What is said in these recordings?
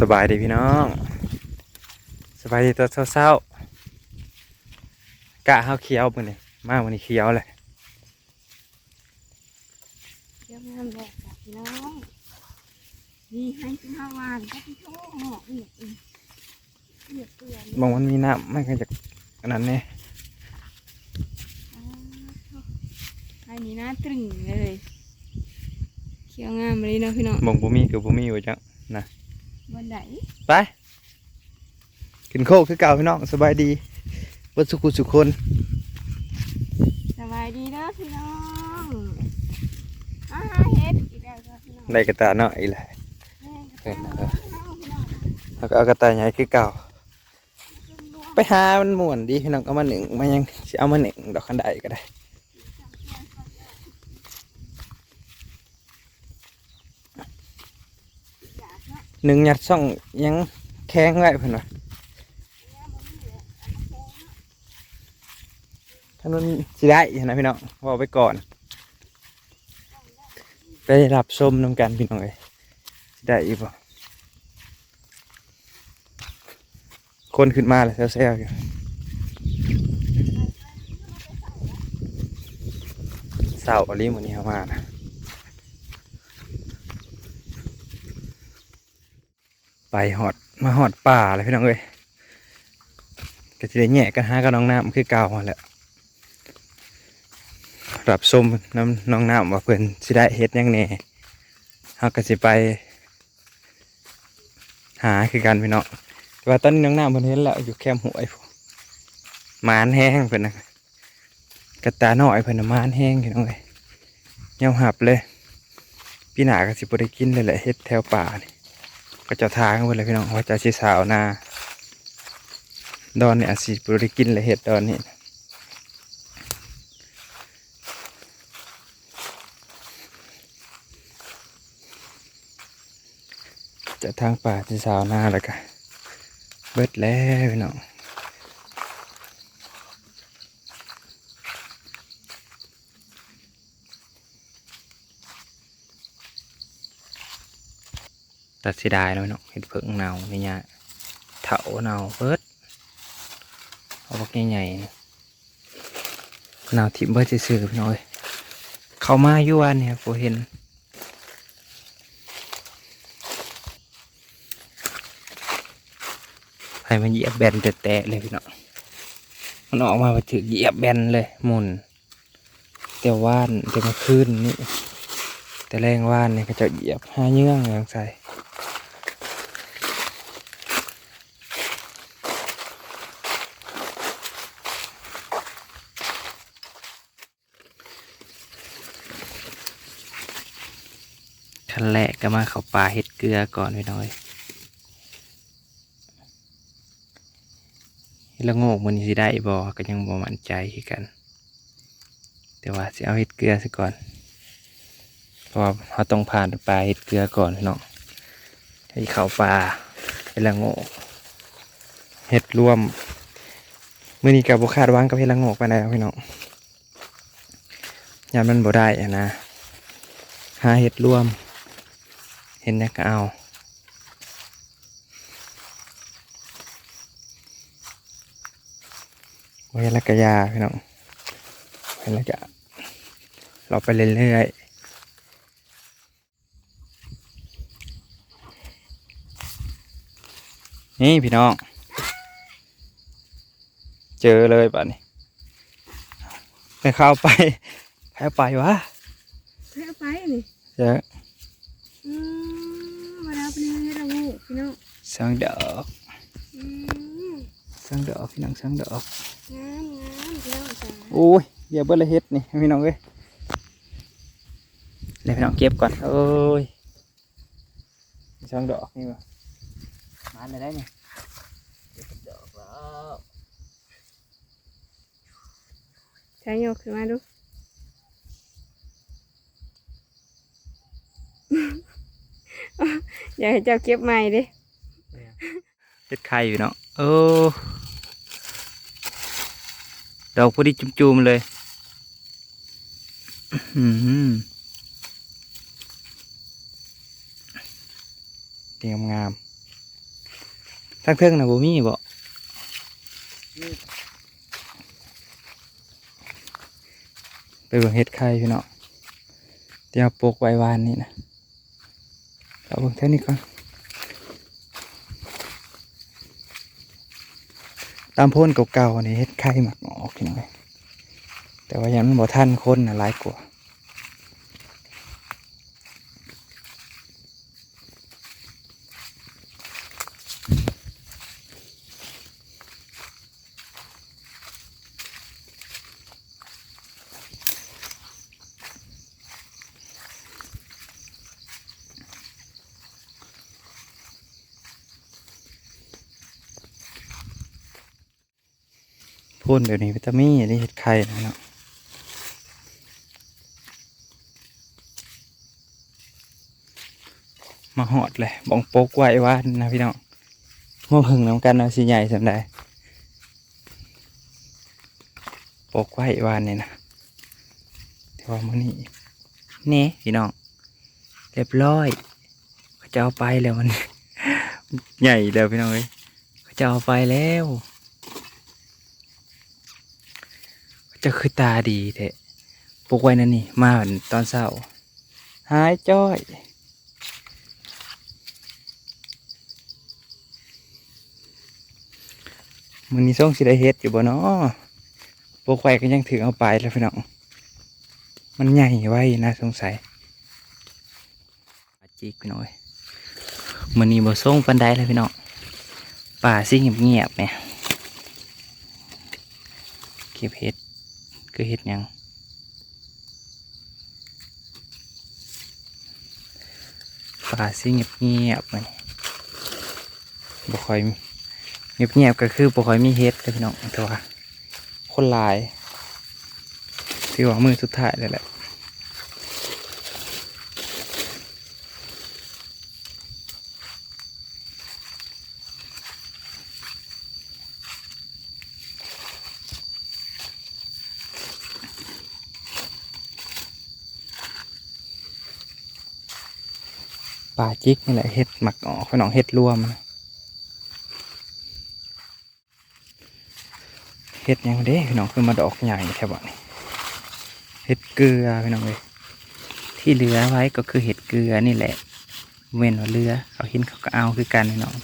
สบายดีพี่น้อง สบายดีตัวเศร้าๆกะเฮาเคี้ยวมื้อนี้มาวันนี้เคี้ยวเลยเดี๋ยวน้ำแดดจ้ะพี่น้องนี่ให้ขึ้นห้าวานก็ที่โชว์หอกนี่อืมเหยียบเกลือนมองมันมีน้ำมันก็จะอันนั้นเนี่ยให้นี่น่าตรึงเลยเขียวงามเลยเนาะพี่น้องมองบ่มีคือบ่มีอยู่จัง วันไหนไปกินโคกคือเก่าพี่น้องสบายดีเบิดสุขุสุคนสบายดีเด้อพี่น้องอาหาเฮ็ดอีกแล้วจ้ะพี่น้องได้กระตาเนาะอีแหละแม่ก็เห็นตามนะครับพี่น้องพี่น้องแล้วก็เอากระตายใหญ่คือเก่าขึ้นรวมไปหามันม่วนดีพี่น้องเอามาหนึ่งมายังสิเอามาหนึ่งดอกคันใดก็ได้ อยากเนาะ หนึ่งหยัดซ่องยังแข็งไว้เพิ่อนว่าถ้ามันสิได้นะพี่น้องบอกไปก่อน ไปรับชมน้ำกันพี่น้องเอ้ยสิได้อีกบ่คนขึ้นมาแล้วแซวๆอยู่เศร้าอลีหมันนี้เขามานะ ไปหอดมาหอดป่าเลยพี่น้องเอ้ยก็จะได้แยกกันหากับน้องน้ำคือเก่าแหละรับชมน้ำน้องน้ำว่าเพิ่อนสิได้เฮ็ดยังแหน่เฮาก็สิไป หาคือกันพี่น้องแต่ว่าตอนนี้น้องน้ำเพิ่นเห็นแล้วอยู่แคมป์หวยมานแห้งเพิ่นนะกระตาหน้อยเพิ่นน่ะหมานแห้งพี่น้องเอ้ยยอมหับเลยพี่หนาก็สิบ่ได้กินเลยแหละเฮ็ดแถวป่านี่ ก็จะทางเพิ่นเลยพี่น้องว่าจะชีสาวนาดอนเนี่อาจสิบริกินเลยเห็ดดอนนี่จะทางป่าชีสาวนาแล้วกันเบิดแล้วพี่น้อง ตัดสิได้แล้วพี่น้องเห็ดเพิ่งเนานี่เนี่ยเถาเนาเบิดเอาพวกใหญ่ๆนี่เนาทิมเบิดซื่อพี่น้องเอ้ยเข้ามาอยู่วันเนี่ยผมเห็นให้มันเหยียบแบนแตะเลยพี่น้องมันออกมาไปถึงเหยียบแบนเลยมุนแต่ว่านแต่มื่อคืนนี่แต่แรงว่านเนี่ยก็จะเหยียบห้าเยื่องอย่างใส่ ขั้นแรกก็มาเข้าป่าเห็ดเกลือก่อนพี่น้อยแล้วโงกมันสิได้บ่ก็ยังบ่มั่นใจคือกัน แต่ว่าสิเอาเห็ดเกลือซะก่อนเพราะเราต้องผ่านปลาเห็ดเกลือก่อนพี่น้องให้เข้าปลาเวลาโงกเห็ดรวมเมื้อนี้กับบุคาดวางกับเห็ดละโงกไปแล้วพี่น้องยามมันบ่ได้นะหาเห็ดรวม เห็นแล้วก็เอาไว้แล้วก็ยาพี่น้องไว้แล้วก็เราไปเรื่อยๆนี่พี่น้อง เจอเลยป่ะนี่ไปเข้าไปแพ้ไปวะเพื่อไปนี่เจออืมมารับนี่ให้เราหู พี่น้องสังดอกอืมสังดอกพี่น้องสังดอกงามงามพี่น้องจ้าโอ้ยอย่าเบิ้ลเฮ็ดนี่พี่น้องเอ้ยเดี๋ยวพี่น้องเก็บก่อนโอ้ยสังดอกนี่วะมาเลยได้เนี่ยเก็บดอกแล้วใช้โยกขึ้นมาดู อยากให้เจ้าเก็บใหม่ดิเฮ็ดไข่อยู่เนาะโอ้ดอกพอดีจุ่มๆเลยอื้อหือเตรียมงามทั้งเทิงนะบ่มีบ่ไปเบิ่งเฮ็ดไข่พี่เน้องเดี๋ยวปลูกไว้วานนี่นะ เอาเบิ่งเท่านี้ก่อนตามพ่นเก่าๆนี่เฮ็ดไข่หมักออกพี่น้องเอ้ยแต่ว่ายังมันบ่ทันคนนะหลายกว่า พ่นแบบนี้วิตามินได้เห็ดไข่นะเนาะมาหอดเลยบองโป๊กไว้ว่านะพี่น้องมาพิ่งน้ำกันเอาสิใหญ่สำได้โปกไว้วานนี่นะแต่ว่ามื้อนี้นี่พี่น้องเรียบร้อยเขาจะเอาไปแล้วมัน ใหญ่แล้วพี่น้องเอ้ยเขาจะเอาไปแล้ว จะคือตาดีแท้ปลุกไว้นั่นนี่ มาวันตอนเช้า หายจ้อยมันนี้ส่งสิได้เฮ็ดอยู่บ่เนาะปลุกไว้ก็ยังถือเอาไปแล้วพี่น้อง มันใหญ่ไว้นะสงสัยจิกพี่น้อยมันนี้บ่ส่งปันไดเลยพี่น้องป่าสิเงียบๆเนี่ยเก็บเห็ด คือเห็ดยังปลาสิเงียบเงียบมันบ่ค่อยเงียบเงียบก็คือบ่ค่อยมีเห็ดเลยพี่น้องแต่ว่าคนหลายถือว่ามือสุดท้ายเลยแหละ ปลาจิกนี่แหละเห็ดหมักออกพี่น้องเห็ดรวมเห็ดยังเด้พี่น้องคือมาดอกใหญ่แค่บ่นี่เห็ดเกลือพี่น้องเลยที่เหลือไว้ก็คือเห็ดเกลือนี่แหละเว้นว่าเรือเขาห็นเขาก็เอาคือกันพี่น้อง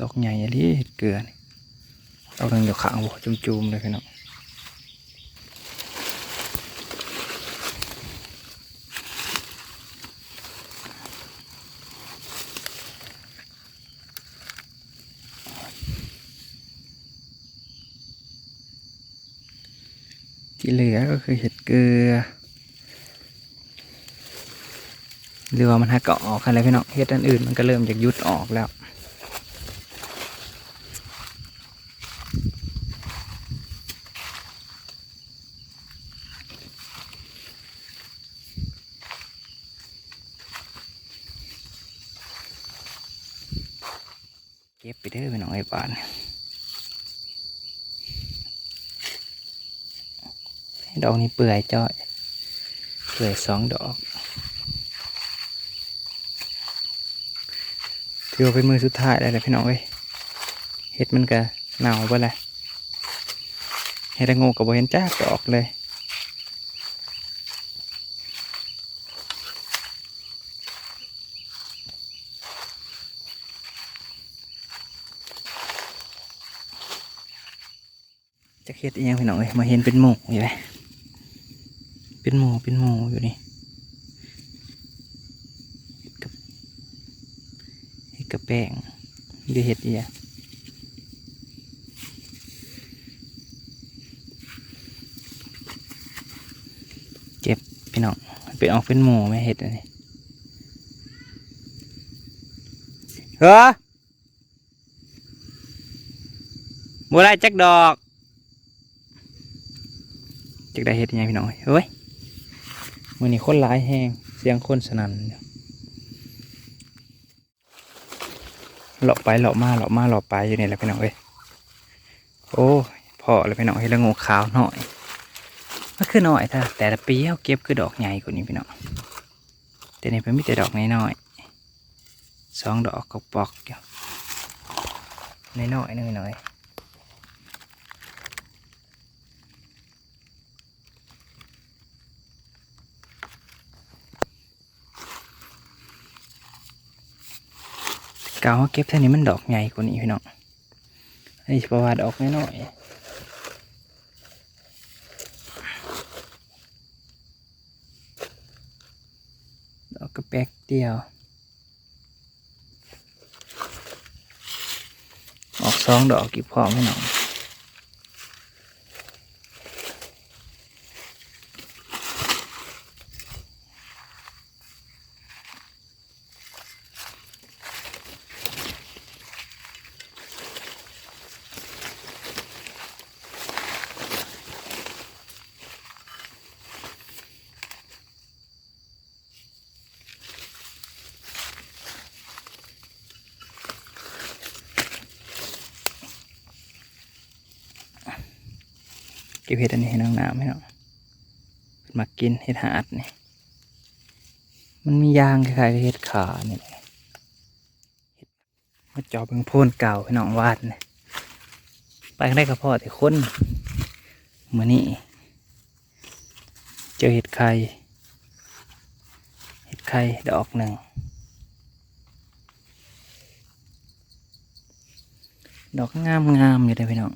ดอกใหญ่อะดิเห็ดเกลือนี่ดอกหนึงอยู่ข้างบ่จุ่มๆเลยพี่น้อง ที่เหลือก็คือเห็ดเกลือหรือมันหักเก็ออกอะไรพี่น้องเห็ดอันอื่นมันก็เริ่มจากยุดออกแล้วเก็บไปเด้อพี่น้องไอ้บ้าน ดอกนี้เปื่อยจ้อย เปื่อยสองดอกถือว่าเป็นมือสุดท้ายแล้วแหละพี่น้องเอ้ยเห็ดมันก็เน่าไปเลยเห็ดละงูกับบเห็นจ้ากดอกเลยจะเห็ดอีหยังพี่น้องเอ้ยมาเห็นเป็นหมูอยู่เลย เป็นหมูเป็นหมูอยู่นี่กับเห็ดกับแป้งเดี๋ยวเห็ดอีอะเจ็บพี่น้องเป็นออกเป็นหมูไหมเห็ดอันนี้เฮ้อบัวไรจักดอกจักได้เห็ดยังไงพี่น้องเฮ้ย มื่อนี้คนหลายแห้งเสียงคนสนั่นอยู่เลาะไปเลาะมาเลาะมาเลาะไปอยู่นี่แหละพี่น้องเอ้ยโอ้พอเลยพี่น้องให้ละงูขาวหน่อยมันคือหน่อยถ้าแต่ละปีเขาเก็บคือดอกใหญ่กว่านี้พี่น้องแต่นี่เป็นมีแต่ดอกน้อยๆสองดอกก็ปอกอยู่น้อยๆหน่อย เกาเขาเก็บเท่านี้มันดอกใหญ่กว่านี้พี่น้องอันนี้เฉพาะวัติอกน้อยๆดอกกระแปกเดียว ออกสองดอกกี่พร้อมพี่น้อง เก็บเห็ดอันนี้ให้น้องน้ำให้น้องเพิ่นมากินเห็ดหาดนี่มันมียางคล้ายๆเห็ดขาเนี่แหละเฮ็ดมาเจอบเป็นโพนเก่าให้น้องวาดนี่ไปได้กับพ่อแต่คนเมื่อนี้เจอเห็ดไข่เห็ดไข่ดอกหนึ่งดอกงามๆอยู่เลยพี่น้อง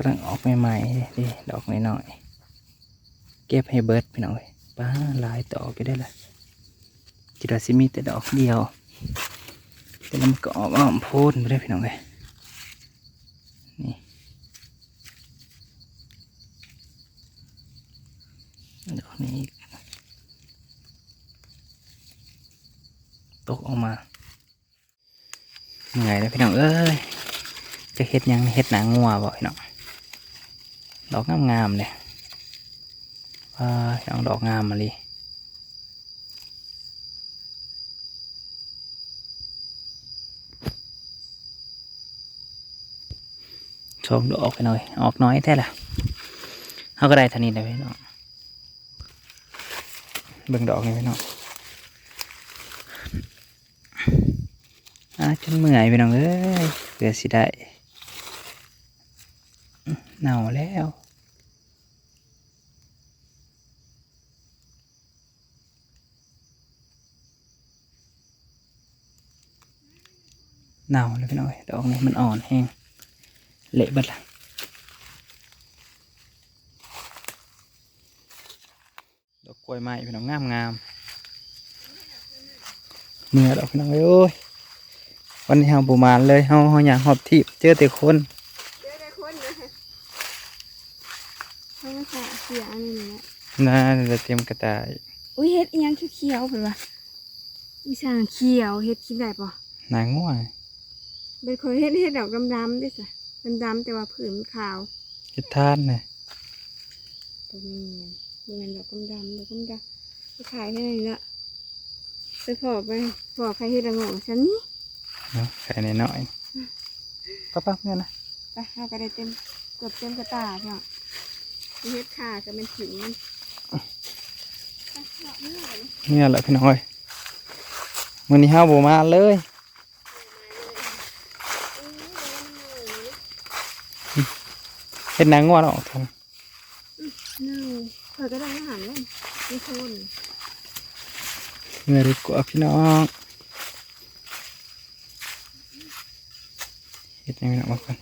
กำลังออกใหม่ๆดิดอกน้อยๆเก็บให้เบิร์ดพี่น้องเลยป้าลายดอก็ได้ละจิราซิมีแต่ดอกเดียว แต่มันก็ออกอ้อมโพนไปได้พี่น้องเลยนี่ดอกนี้ตกออกมาเหนื่อยแล้วพี่น้องเอ้ยจะเฮ็ดยังเฮ็ดหนังงัวบ่พี่น้อง ดอกงามๆเลยว้าพี่น้องดอกงามมาเลยชมดอกไปหน่อย ออกน้อยแท้ละเขาก็ได้ทันนี้เลยพี่น้องเบิ่งดอกนี่พี่น้องอ่าจนเมื่อยพี่น้องเอ้ยเพื่อสิได้ เน่าแล้วเน่าเลยพี่น้อยดอกนี้มันอ่อนแห้งเละเบัดละดอกกล้วยไม้พี่น้องงามงามเมื่อดอกพี่น้องเอ้ยวันนี้เฮาบูมานเลยเฮาเฮาอยากหอบทีบเจอแต่คน เจอได้คนเลยเขาไม่ขาเสียอัน นี้เนี่ยน่าจะเตรียมกระต่าย อุ้ยเฮ็ดอีหยังเขียวๆเพิ่นว่าอีสานเขียวเฮ็ดกินได้ปะนางง่วงเป็นคนเฮ็ดเฮ็ดดอกดำๆด้วยจ้ะดำๆแต่ว่าผืนมันขาวเฮ็ดทานเนี่ยตัวนี้มันเป็นดอกดำๆดอกดำๆไปขายแค่นี้ละไปพอไปพอใครเฮ็ดละโงงฉันนี่เนาะไข่ในน้อยๆปั๊บปั๊บเนี่ยนะไปเราก็ได้เต็มเกือบเต็มกระตาเนาะไปเฮ็ดขาจะเป็นผิวมันไป เลาะนี่เลยเนี่ยแหละพี่น้อยมื้อนี้เฮาบ่มาเลยเฮ็ดนางง่วงออกทางน่าเผื่อก็ได้อาหารเลยมีคนเมื่อดีกว่าพี่น้องเฮ็ดยังไงมาก่อน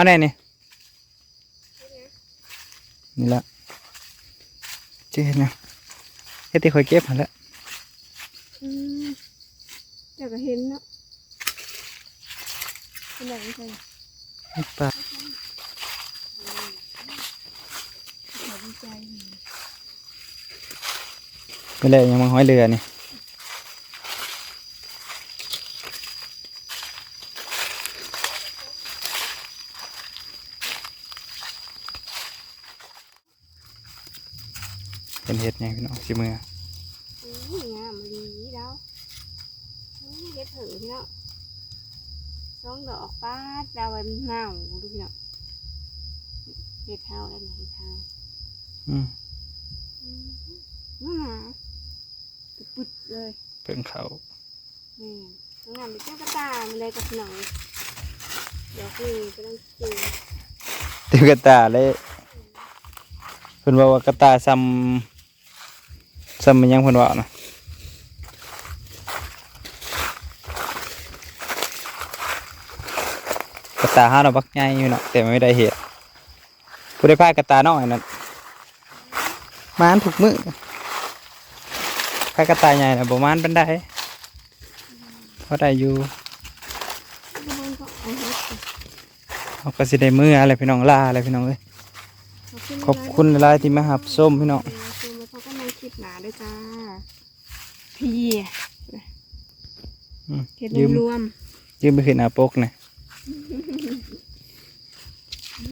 เอาแน่นี่นี่ละเจ๊เฮ็ดนะเฮ็ดที่คอยเก็บหันละอืมเดี๋ยวก็เห็นเนาะเป็นแบบนี้ใช่นี่ปลาขอดีใจไม่เลยยังมาห้อยเรือนี่ เป็นเห็ดไงพี่น้องสิมืออืมงามดีแล้วอืมเฮ็ดเถือพี่เนาะสองดอกป้าดดาวไว้มันเน่าดูพี่น้องเห็ดเท้าแล้วเนี่ยเห็ดเท้าอืมอืมน่าหนาปุดๆเลยเพิ่งเขานี่ทำงานไปเจ้ากระตายมาเลยกับพี่น้องเดี๋ยวคือก็ต้องกินติวกระตาเลยเพิ่นว่าว่ากระตาซ้ำ ซ้ำมันยังเพิ่นว่านะกระตาห้าดอกบักใหญ่อยู่เนาะแต่ไม่ได้เห็ดผู้ได้พายกระตาน้อยนั่นมานถูกมือพายกระตาใหญ่น่ะบ่มานเป็นได้เพราะได้อยู่เอาเฮ็ดไปเขาก็สิได้มืออะไรพี่น้องล่าอะไรพี่น้องเอ้ยขอบคุณหลายที่มาหับส้มพี่น้อง ด้ยจ้าพีเห็นรวมยืมไปขึ้นอาปกนะ